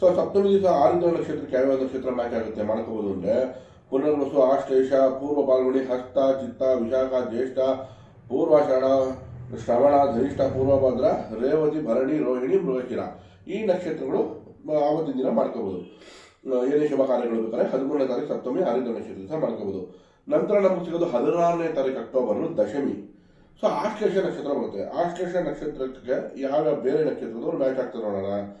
So ಸಪ್ತಮಿ ದಿವಸ ಆರಿದ್ರ ನಕ್ಷತ್ರಕ್ಕೆ ಯಾವ್ಯಾವ ನಕ್ಷತ್ರ ಮ್ಯಾಚ್ ಆಗುತ್ತೆ ಮಾಡ್ಕೋಬಹುದು ಅಂದ್ರೆ. ಪುನರ್ವಸು, ಆಶ್ಲೇಷ, ಪೂರ್ವ ಪಾಲ್ಗುಣಿ ಹಸ್ತ, ಚಿತ್ತ, ವಿಶಾಖ, ಜ್ಯೇಷ್ಠ ಪೂರ್ವಾಷಾಢ ಶ್ರವಣ ಧನಿಷ್ಠ ಪೂರ್ವಭದ್ರ, ರೇವತಿ, ಭರಣಿ, ರೋಹಿಣಿ, ಮೃಗಶಿರ. ಈ ನಕ್ಷತ್ರಗಳು ಆವತ್ತಿನ ದಿನ ಮಾಡ್ಕೋಬಹುದು ಏನೇ ಶುಭ ಕಾರ್ಯಗಳು ಬೇಕಾದ್ರೆ ಹದಿಮೂರನೇ ತಾರೀಕು ಸಪ್ತಮಿ ಆರಿದ್ರ ನಕ್ಷತ್ರ ದಿವಸ ಮಾಡ್ಕೋಬಹುದು ನಂತರ ನಮಗೆ ಸಿಗೋದು ಹದಿನಾರನೇ ತಾರೀಕು ಅಕ್ಟೋಬರ್, ದಶಮಿ. ಸೊ, ಆಶ್ಲೇಷ ನಕ್ಷತ್ರ ಬರುತ್ತೆ. ಆಶ್ಲೇಷ ನಕ್ಷತ್ರಕ್ಕೆ ಯಾವ ಬೇರೆ ನಕ್ಷತ್ರದವ್ರು ಮ್ಯಾಚ್ ಆಗ್ತಾರೆ ನೋಡೋಣ.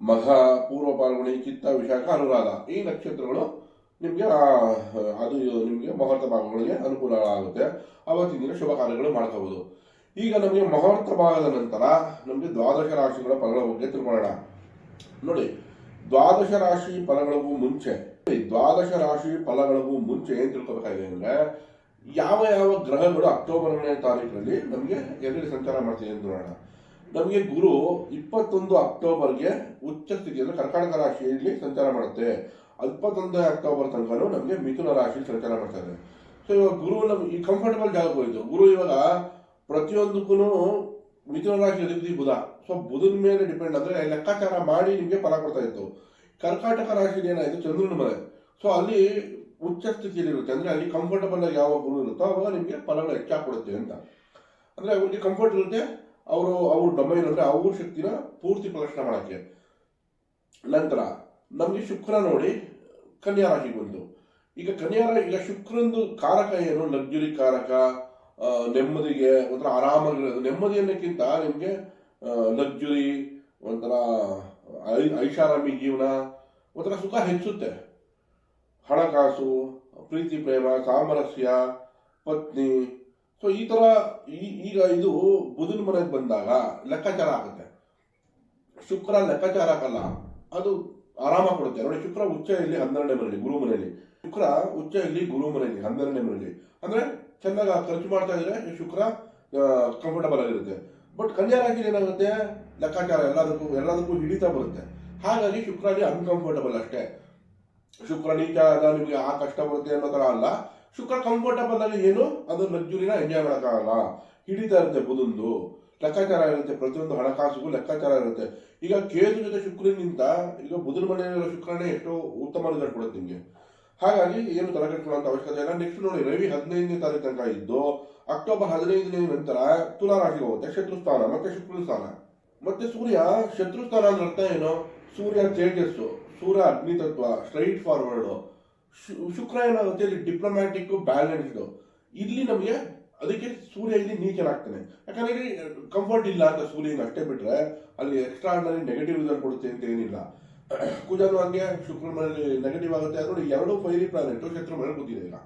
ಮಘ ಪೂರ್ವ ಪಾಲ್ಗುಣಿ ಚಿತ್ತ ವಿಶಾಖ ಅನುರಾಧ. ಈ ನಕ್ಷತ್ರಗಳು ನಿಮಗೆ ಅದು ನಿಮಗೆ ಮುಹೂರ್ತ ಭಾಗಗಳಿಗೆ ಅನುಕೂಲ ಆಗುತ್ತೆ ಅವತ್ತಿನ ದಿನ ಶುಭ ಕಾರ್ಯಗಳು ಮಾಡ್ಕೋಬಹುದು ಈಗ ನಮಗೆ ಮುಹೂರ್ತ ಭಾಗದ ನಂತರ ನಮಗೆ ದ್ವಾದಶ ರಾಶಿಗಳ ಫಲಗಳ ಬಗ್ಗೆ ತಿಳ್ಕೊಳ್ಳೋಣ. ನೋಡಿ, ದ್ವಾದಶ ರಾಶಿ ಫಲಗಳಿಗೂ ಮುಂಚೆ ದ್ವಾದಶ ರಾಶಿ ಫಲಗಳಿಗೂ ಮುಂಚೆ ಏನು ತಿಳ್ಕೊಬೇಕಾಗಿದೆ ಅಂದ್ರೆ, ಯಾವ ಯಾವ ಗ್ರಹಗಳು ಅಕ್ಟೋಬರ್ನೇ ತಾರೀಕಿನಲ್ಲಿ ನಮಗೆ ಎಲ್ಲಿ ಸಂಚಾರ ಮಾಡ್ತಿದೆ ಅಂತ ನೋಡೋಣ. ನಮಗೆ ಗುರು ಇಪ್ಪತ್ತೊಂದು ಅಕ್ಟೋಬರ್ಗೆ ಉಚ್ಚ ಸ್ಥಿತಿಯಲ್ಲಿ ಕರ್ಕಾಟಕ ರಾಶಿಯಲ್ಲಿ ಸಂಚಾರ ಮಾಡುತ್ತೆ. ಇಪ್ಪತ್ತೊಂದನೇ ಅಕ್ಟೋಬರ್ ತನಕ ನಮಗೆ ಮಿಥುನ ರಾಶಿಯಲ್ಲಿ ಸಂಚಾರ ಮಾಡ್ತಾರೆ ಸೊ ಇವಾಗ ಗುರು ನಮ್ಗೆ ಈ ಕಂಫರ್ಟಬಲ್ ಜಾಗ ಹೋಯ್ತು. ಗುರು ಇವಾಗ ಪ್ರತಿಯೊಂದಕ್ಕೂ ಮಿಥುನ ರಾಶಿ ಅಧಿಪತಿ ಬುಧ. ಸೊ ಬುಧನ ಮೇಲೆ ಡಿಪೆಂಡ್ ಅಂದ್ರೆ ಲೆಕ್ಕಾಚಾರ ಮಾಡಿ ನಿಮಗೆ ಫಲ ಕೊಡ್ತಾ ಇತ್ತು. ಕರ್ಕಾಟಕ ರಾಶಿಲಿ ಏನಾಯ್ತು? ಚಂದ್ರನ ಮನೆ ಸೊ ಅಲ್ಲಿ ಉಚ್ಚ ಸ್ಥಿತಿಯಲ್ಲಿ ಇರುತ್ತೆ. ಅಂದ್ರೆ ಅಲ್ಲಿ ಕಂಫರ್ಟಬಲ್ ಆಗಿ ಯಾವ ಗುರು ಇರುತ್ತೋ ಅವಾಗ ನಿಮಗೆ ಫಲಗಳು ಹೆಚ್ಚಾಗಿ ಕೊಡುತ್ತೆ ಅಂತ. ಅಂದ್ರೆ ಅವ್ರಿಗೆ ಕಂಫರ್ಟ್ ಇರುತ್ತೆ. ಅವರು, ಅವ್ರ ಡೊಮೈನ್ ಅಂದ್ರೆ ಅವ್ರ ಶಕ್ತಿನ ಪೂರ್ತಿ ಪ್ರದರ್ಶನ ಮಾಡಕ್ಕೆ. ನಂತರ ನಮಗೆ ಶುಕ್ರ ನೋಡಿ ಕನ್ಯಾ ರಾಶಿಗೆ ಬಂತು ಈಗ ಕನ್ಯಾ ರಾಶಿ, ಈಗ ಶುಕ್ರಂದು ಕಾರಕ ಏನು? ಲಗ್ಜುರಿ ಕಾರಕ ನೆಮ್ಮದಿಗೆ, ಒಂಥರ ಆರಾಮಾಗಿರೋದು ನೆಮ್ಮದಿ ಅನ್ನೋಕ್ಕಿಂತ ನಿಮಗೆ ಲಗ್ಜುರಿ ಒಂಥರ ಐ- ಐಷಾರಾಮಿ ಜೀವನ, ಒಂಥರ ಸುಖ ಹೆಚ್ಚುತ್ತೆ. ಹಣಕಾಸು, ಪ್ರೀತಿ, ಪ್ರೇಮ, ಸಾಮರಸ್ಯ, ಪತ್ನಿ ಸೊ ಈ ತರ ಈಗ ಇದು ಬುಧನ ಮನೆಗೆ ಬಂದಾಗ ಲೆಕ್ಕಾಚಾರ ಆಗುತ್ತೆ. ಶುಕ್ರ ಲೆಕ್ಕಾಚಾರ ಹಾಕಲ್ಲ ಅದು ಆರಾಮ ಕೊಡುತ್ತೆ. ನೋಡಿ, ಶುಕ್ರ ಉಚ್ಚ ಇಲ್ಲಿ ಹನ್ನೆರಡನೇ ಮನೆಯಲ್ಲಿ, ಗುರು ಮನೆಯಲ್ಲಿ. ಶುಕ್ರ ಉಚ್ಚ ಇಲ್ಲಿ ಗುರು ಮನೆಯಲ್ಲಿ, ಹನ್ನೆರಡನೇ ಮನೆಯಲ್ಲಿ. ಅಂದ್ರೆ ಚೆನ್ನಾಗಿ ಖರ್ಚು ಮಾಡ್ತಾ ಇದ್ರೆ ಶುಕ್ರ ಕಂಫರ್ಟಬಲ್ ಆಗಿರುತ್ತೆ. ಬಟ್ ಕನ್ಯಾ ರಾಶಿಲಿ ಏನಾಗುತ್ತೆ? ಲೆಕ್ಕಾಚಾರ ಎಲ್ಲದಕ್ಕೂ ಎಲ್ಲದಕ್ಕೂ ಹಿಡಿತಾ ಬರುತ್ತೆ. ಹಾಗಾಗಿ ಶುಕ್ರ ಅಲ್ಲಿ ಅನ್ಕಂಫರ್ಟಬಲ್ ಅಷ್ಟೇ. ಶುಕ್ರ ನೀಚ ನಿಮಗೆ ಆ ಕಷ್ಟ ಬರುತ್ತೆ ಅನ್ನೋ ಥರ ಅಲ್ಲ. ಶುಕ್ರ ಕಂಫರ್ಟಬಲ್ ಆಗಿ ಏನು? ಅದು ಲಕ್ಸುರಿನ ಎಂಜಾಯ್ ಮಾಡೋಕ್ಕಾಗಲ್ಲ. ಹಿಡಿತಾ ಇರುತ್ತೆ ಬುಧಂದು ಲೆಕ್ಕಾಚಾರ ಇರುತ್ತೆ. ಪ್ರತಿಯೊಂದು ಹಣಕಾಸಿಗೂ ಲೆಕ್ಕಾಚಾರ ಇರುತ್ತೆ. ಈಗ ಕೇತು ಜೊತೆ ಶುಕ್ರನಿಂದ, ಈಗ ಬುಧನ ಮನೆಯಲ್ಲಿರೋ ಶುಕ್ರನೇ ಎಷ್ಟೋ ಉತ್ತಮ ರಿಸಲ್ಟ್ ಕೊಡುತ್ತೆ ನಿಮಗೆ. ಹಾಗಾಗಿ ಏನು ತಲೆ ಕೆಡ್ಕೊಳ್ಳುವಂತ ಅವಶ್ಯಕತೆ ಇಲ್ಲ. ನೆಕ್ಸ್ಟ್ ನೋಡಿ, ರವಿ ಹದಿನೈದನೇ ತಾರೀಕು ತನಕ ಇದ್ದು, ಅಕ್ಟೋಬರ್ ಹದಿನೈದನೇ ನಂತರ ತುಲಾ ರಾಶಿಗೆ ಹೋಗುತ್ತೆ. ಶತ್ರು ಸ್ಥಾನ ಮತ್ತೆ ಶುಕ್ರ ಸ್ಥಾನ ಮತ್ತೆ ಸೂರ್ಯ ಶತ್ರು ಸ್ಥಾನ ಅಂದ್ರೆ ಅರ್ಥ ಏನು? ಸೂರ್ಯ ತೇಜಸ್ಸು, ಸೂರ್ಯ ಅಗ್ನಿ ತತ್ವ ಸ್ಟ್ರೈಟ್ ಫಾರ್ವರ್ಡ್ ಶುಕ್ರ ಏನಾಗುತ್ತೆ ಇಲ್ಲಿ ಡಿಪ್ಲೊಮ್ಯಾಟಿಕ್ ಬ್ಯಾಲೆನ್ಸ್ಡ್ ಇಲ್ಲಿ ನಮಗೆ ಅದಕ್ಕೆ ಸೂರ್ಯ ಇಲ್ಲಿ ನೀಚನಾಗ್ತಾನೆ. ಯಾಕಂದ್ರೆ ಇಲ್ಲಿ ಕಂಫರ್ಟ್ ಇಲ್ಲ ಅಂತ ಸೂರ್ಯನ ಅಷ್ಟೇ ಬಿಟ್ರೆ ಅಲ್ಲಿ ಎಕ್ಸ್ಟ್ರಾ ಆರ್ಡಿನರಿ ನೆಗೆಟಿವ್ ರಿಸಲ್ಟ್ ಕೊಡುತ್ತೆ ಅಂತ ಏನಿಲ್ಲ. ಕುಜನು ಹಂಗೆ ಶುಕ್ರ ಮನೆಯಲ್ಲಿ ನೆಗೆಟಿವ್ ಆಗುತ್ತೆ ನೋಡಿ ಎರಡು ಫೈರಿ ಪ್ಲಾನೆಟ್ ಶತ್ರು ಮಳೆ ಕೂತಿದೆ ಈಗ.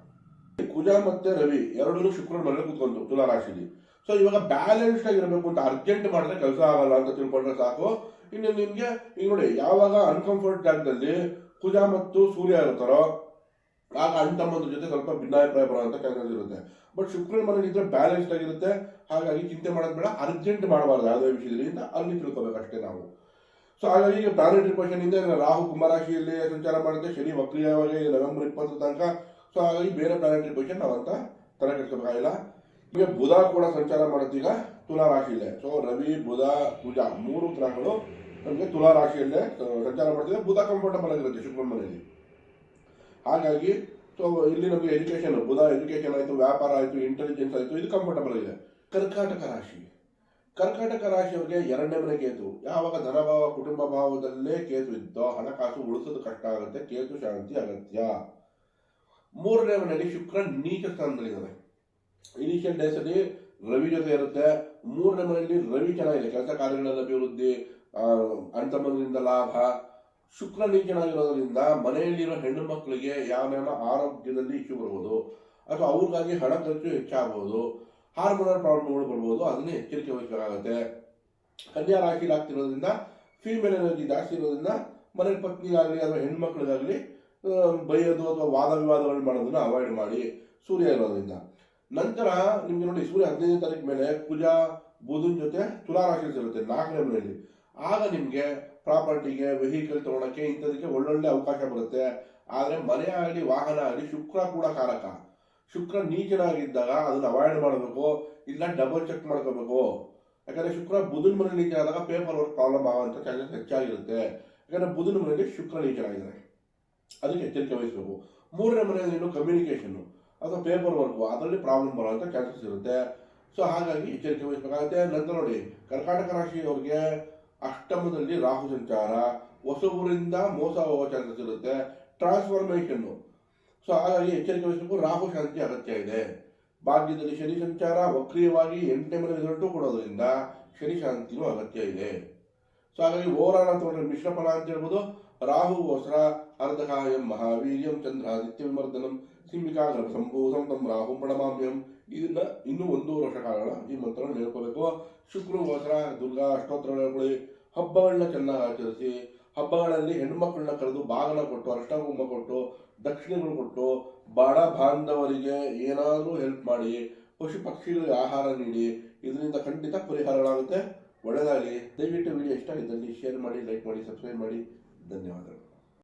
ಕುಜ ಮತ್ತೆ ರವಿ ಎರಡೂ ಶುಕ್ರ ಮನೆ ಕೂತ್ಕೊಂಡು ತುಲಾ ರಾಶಿಲಿ. ಸೊ ಇವಾಗ ಬ್ಯಾಲೆನ್ಸ್ಡ್ ಆಗಿರಬೇಕು ಅಂತ ಅರ್ಜೆಂಟ್ ಮಾಡಿದ್ರೆ ಕೆಲಸ ಆಗಲ್ಲ ಅಂತ ತಿಳ್ಕೊಂಡ್ರೆ ಸಾಕು. ಇನ್ನು ನಿಮ್ಗೆ, ಈಗ ನೋಡಿ, ಯಾವಾಗ ಅನ್ಕಂಫರ್ಟ್ ಜಾಗದಲ್ಲಿ ಕುಜ ಮತ್ತು ಸೂರ್ಯ ಇರ್ತಾರೋ ಆಗ ಅಣ್ಣ ತಮ್ಮಂದ್ರ ಜೊತೆ ಸ್ವಲ್ಪ ಭಿನ್ನಾಭಿಪ್ರಾಯ ಬರುವಂತ ಕೆಲಸ ಇರುತ್ತೆ. ಬಟ್ ಶುಕ್ರ ಮನೇಲಿ ಇದ್ರೆ ಬ್ಯಾಲೆನ್ಸ್ಡ್ ಆಗಿರುತ್ತೆ. ಹಾಗಾಗಿ ಚಿಂತೆ ಮಾಡೋದು ಬೇಡ. ಅರ್ಜೆಂಟ್ ಮಾಡಬಾರ್ದು ಯಾವುದೇ ವಿಷಯದಲ್ಲಿ ಅಂತ ಅಲ್ಲಿ ತಿಳ್ಕೊಬೇಕಷ್ಟೇ ನಾವು. ಸೊ ಹಾಗಾಗಿ ಈಗ ಪ್ಲಾನೆಟರಿ ಪೊಸಿಷನ್ ಇಂದ ರಾಹು ಕುಂಭರಾಶಿಯಲ್ಲಿ ಸಂಚಾರ ಮಾಡುತ್ತೆ. ಶನಿ ವಕ್ರಿಯವಾಗಿ ನವೆಂಬರ್ ಇಪ್ಪತ್ತು ತನಕ. ಸೊ ಹಾಗಾಗಿ ಬೇರೆ ಪ್ಲಾನೆಟರಿ ಪೊಸಿಷನ್ ನಾವಂತ ತಲೆ ಕೆಡಿಸಬೇಕಾಗಿಲ್ಲ ಈಗ ಬುಧ ಕೂಡ ಸಂಚಾರ ಮಾಡುತ್ತೆ ಈಗ ತುಲಾ ರಾಶಿಯಲ್ಲೇ. ಸೊ ರವಿ, ಬುಧ ಕುಜ ಮೂರು ಗ್ರಹಗಳು ನಮಗೆ ತುಲಾ ರಾಶಿಯಲ್ಲೇ ಸಂಚಾರ ಮಾಡ್ತಿದೆ ಬುಧ ಕಂಫರ್ಟಬಲ್ ಆಗಿರುತ್ತೆ ಶುಕ್ರ ಮನೆಯಲ್ಲಿ ಹಾಗಾಗಿ ಸೊ ಇಲ್ಲಿ ನಮಗೆ ಎಜುಕೇಶನ್ ಬುಧ ಎಜುಕೇಶನ್ ಆಯಿತು, ವ್ಯಾಪಾರ ಆಯಿತು ಇಂಟೆಲಿಜೆನ್ಸ್ ಆಯಿತು, ಇದು ಕಂಫರ್ಟಬಲ್ ಇದೆ ಕರ್ಕಾಟಕ ರಾಶಿ. ಕರ್ಕಾಟಕ ರಾಶಿಯವರಿಗೆ ಎರಡನೇ ಮನೆ ಕೇತು. ಯಾವಾಗ ಧನಭಾವ, ಕುಟುಂಬ ಭಾವದಲ್ಲೇ ಕೇತು ಇದ್ದೋ, ಹಣಕಾಸು ಉಳಿಸೋದು ಕಷ್ಟ ಆಗುತ್ತೆ, ಕೇತು ಶಾಂತಿ ಅಗತ್ಯ. ಮೂರನೇ ಮನೆಯಲ್ಲಿ ಶುಕ್ರ ನೀಚ ಸ್ಥಾನದಲ್ಲಿದ್ದಾನೆ. ಇನಿಷಿಯಲ್ ಡೇಸಲ್ಲಿ ರವಿ ಜೊತೆ ಇರುತ್ತೆ. ಮೂರನೇ ಮನೆಯಲ್ಲಿ ರವಿ ಚೆನ್ನಾಗಿದೆ. ಕೆಲಸ ಕಾರ್ಯಗಳಲ್ಲಿ ಅಭಿವೃದ್ಧಿ ಅಣ್ಣ ಲಾಭ. ಶುಕ್ರ ನೀಚನಾಗಿರೋದ್ರಿಂದ ಮನೆಯಲ್ಲಿರೋ ಹೆಣ್ಣು ಮಕ್ಕಳಿಗೆ ಯಾವ್ಯಾವ ಆರೋಗ್ಯದಲ್ಲಿ ಇಶ್ಯೂ ಬರ್ಬೋದು, ಅಥವಾ ಅವ್ರಿಗಾಗಿ ಹಣ ಖರ್ಚು ಹೆಚ್ಚಾಗ್ಬೋದು ಹಾರ್ಮೋನಲ್ ಪ್ರಾಬ್ಲಮ್ಗಳು ಬರ್ಬೋದು, ಅದನ್ನೇ ಎಚ್ಚರಿಕೆ ವಹಿಸಬೇಕಾಗತ್ತೆ. ಕನ್ಯಾ ರಾಶಿಲಿ ಆಗ್ತಿರೋದ್ರಿಂದ ಫೀಮೇಲ್ ಎನರ್ಜಿ ಜಾಸ್ತಿ ಇರೋದ್ರಿಂದ ಮನೆ ಪತ್ನಿಗಾಗಲಿ ಅಥವಾ ಹೆಣ್ಮಕ್ಳಿಗಾಗಲಿ ಬೈಯೋದು ಅಥವಾ ವಾದ ವಿವಾದಗಳು ಮಾಡೋದನ್ನ ಅವಾಯ್ಡ್ ಮಾಡಿ ಸೂರ್ಯ ಇರೋದ್ರಿಂದ. ನಂತರ ನಿಮಗೆ ನೋಡಿ ಸೂರ್ಯ ಹದಿನೈದನೇ ತಾರೀಕು ಮೇಲೆ ಕುಜ, ಬುಧನ್ ಜೊತೆ ತುಲಾ ರಾಶಿ ಇರುತ್ತೆ ನಾಲ್ಕನೇ ಮನೆಯಲ್ಲಿ. ಆಗ ನಿಮಗೆ ಪ್ರಾಪರ್ಟಿಗೆ ವೆಹಿಕಲ್ ತಗೊಳಕ್ಕೆ ಇಂಥದಕ್ಕೆ ಒಳ್ಳೊಳ್ಳೆ ಅವಕಾಶ ಬರುತ್ತೆ. ಆದರೆ ಮನೆ ಆಗಲಿ, ವಾಹನ ಆಗಲಿ, ಶುಕ್ರ ಕೂಡ ಕಾರಕ. ಶುಕ್ರ ನೀಚನಾಗಿದ್ದಾಗ ಅದನ್ನ ಅವಾಯ್ಡ್ ಮಾಡಬೇಕು, ಇಲ್ಲ ಡಬಲ್ ಚೆಕ್ ಮಾಡ್ಕೋಬೇಕು. ಯಾಕಂದ್ರೆ ಶುಕ್ರ ಬುಧನ ಮನೆ ನೀಚ ಆದಾಗ ಪೇಪರ್ ವರ್ಕ್ ಪ್ರಾಬ್ಲಮ್ ಆಗುವಂತ ಚಾನ್ಸಸ್ ಹೆಚ್ಚಾಗಿರುತ್ತೆ. ಯಾಕಂದ್ರೆ ಬುಧನ ಮನೆಯಲ್ಲಿ ಶುಕ್ರ ನೀಚನಾಗಿದೆ ಅದಕ್ಕೆ ಎಚ್ಚರಿಕೆ ವಹಿಸಬೇಕು. ಮೂರನೇ ಮನೆಯಲ್ಲಿ ಏನು ಕಮ್ಯುನಿಕೇಶನ್ ಅಥವಾ ಪೇಪರ್ ವರ್ಕು ಅದರಲ್ಲಿ ಪ್ರಾಬ್ಲಮ್ ಬರುವಂಥ ಚಾನ್ಸಸ್ ಇರುತ್ತೆ. ಸೊ ಹಾಗಾಗಿ ಎಚ್ಚರಿಕೆ ವಹಿಸಬೇಕಾಗುತ್ತೆ. ನಂತರ ನೋಡಿ, ಕರ್ಕಾಟಕ ರಾಶಿಯವರಿಗೆ ಅಷ್ಟಮದಲ್ಲಿ ರಾಹು ಸಂಚಾರ, ಹೊಸಬರಿಂದ ಮೋಸ ಹೋಗೋ ಚಾನ್ಸಸ್ ಇರುತ್ತೆ ಟ್ರಾನ್ಸ್ಫಾರ್ಮೇಷನ್ ಸೊ ಹಾಗಾಗಿ ಎಚ್ಚರಿಕೆ ವಹಿಸಬೇಕು. ರಾಹು ಶಾಂತಿ ಅಗತ್ಯ ಇದೆ. ಭಾಗ್ಯದಲ್ಲಿ ಶನಿ ಸಂಚಾರ, ವಕ್ರೀಯವಾಗಿ ಎಂಟನೇ ಮನೆ ರಿಸಲ್ಟು ಕೊಡೋದ್ರಿಂದ ಶನಿ ಶಾಂತಿನೂ ಅಗತ್ಯ ಇದೆ. ಸೊ ಹಾಗಾಗಿ ಓವರಾಲ್ ಅಂತ ಮಿಶ್ರ ಫಲ ಅಂತ ಹೇಳ್ಬೋದು. ರಾಹು ವಸ್ರ ಅರ್ಧಕಾಯಂ ಮಹಾವೀರ್ಯಂ ಚಂದ್ರಾದಿತ್ಯವಿಮರ್ದನಂ ಸಿಂಹಿಕಾ ಗರ್ಭ ಸಂಭೂತಂ ತಂ ರಾಹು ಪ್ರಣಮಾಮ್ಯಂ ಇದನ್ನ ಇನ್ನೂ ಒಂದು ವರ್ಷ ಕಾಲ ಈ ಮಂತ್ರವನ್ನು ಹೇಳ್ಕೋಬೇಕು. ಶುಕ್ರ ವಸ್ರ ದುರ್ಗಾ ಅಷ್ಟೋತ್ತರ ಹೇಳ್ಕೊಳ್ಳಿ ಹಬ್ಬಗಳನ್ನ ಚೆನ್ನಾಗಿ ಆಚರಿಸಿ ಹಬ್ಬಗಳಲ್ಲಿ ಹೆಣ್ಮಕ್ಳನ್ನ ಕರೆದು ಬಾಗನ ಕೊಟ್ಟು, ಅಷ್ಟಕುಂಭ ಕೊಟ್ಟು, ದಕ್ಷಿಣೆಗಳು ಕೊಟ್ಟು ಬಡ ಬಾಂಧವರಿಗೆ ಏನಾದರೂ ಹೆಲ್ಪ್ ಮಾಡಿ, ಪಶು ಪಕ್ಷಿಗಳಿಗೆ ಆಹಾರ ನೀಡಿ, ಇದರಿಂದ ಖಂಡಿತ ಪರಿಹಾರಗಳಾಗುತ್ತೆ. ಒಳ್ಳೆಯದಾಗಲಿ ದಯವಿಟ್ಟು ವಿಡಿಯೋ ಇಷ್ಟ ಇದ್ದಲ್ಲಿ ಶೇರ್ ಮಾಡಿ ಲೈಕ್ ಮಾಡಿ ಸಬ್ಸ್ಕ್ರೈಬ್ ಮಾಡಿ. ಧನ್ಯವಾದಗಳು.